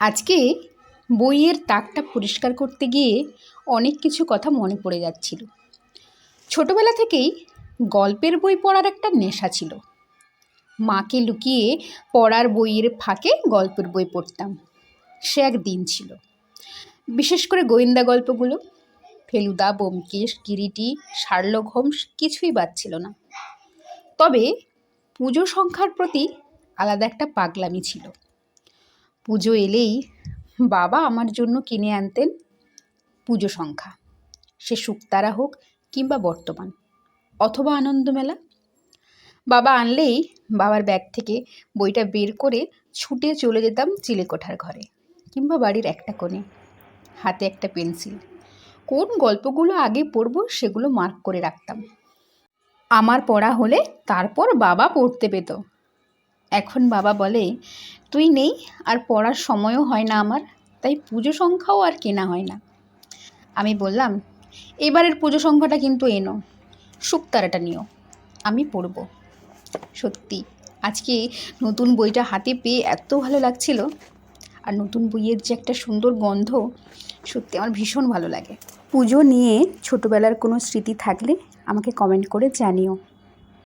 আজকে বইয়ের তাকটা পরিষ্কার করতে গিয়ে অনেক কিছু কথা মনে পড়ে যাচ্ছিল। ছোটোবেলা থেকেই গল্পের বই পড়ার একটা নেশা ছিল। মাকে লুকিয়ে পড়ার বইয়ের ফাঁকে গল্পের বই পড়তাম। সে এক দিন ছিল। বিশেষ করে গোয়েন্দা গল্পগুলো। ফেলুদা, ব্যোমকেশ কিরিটি শার্লক হোমস কিছুই বাদ ছিল না। তবে পুজো সংখ্যার প্রতি আলাদা একটা পাগলামি ছিল। পুজো এলেই বাবা আমার জন্য কিনে আনতেন পুজো সংখ্যা। সে শুকতারা হোক কিংবা বর্তমান, অথবা আনন্দমেলা। বাবা আনলেই বাবার ব্যাগ থেকে বইটা বের করে ছুটে চলে যেতাম চিলেকোঠার ঘরে কিংবা বাড়ির একটা কোণে, হাতে একটা পেন্সিল। কোন গল্পগুলো আগে পড়ব সেগুলো মার্ক করে রাখতাম। আমার পড়া হলে তারপর বাবা পড়তে পেত। এখন বাবা বলে তুই নেই আর পড়ার সময়ও হয় না আমার, তাই পুজো সংখ্যাও আর কেনা হয় না। আমি বললাম, এবারের পুজো সংখ্যাটা কিন্তু এনো শুকতারাটা নিও, আমি পড়ব। সত্যি, আজকে নতুন বইটা হাতে পেয়ে এত ভালো লাগছিল, আর নতুন বইয়ের যে একটা সুন্দর গন্ধ, সত্যি আমার ভীষণ ভালো লাগে। পুজো নিয়ে ছোটোবেলার কোনো স্মৃতি থাকলে আমাকে কমেন্ট করে জানিও।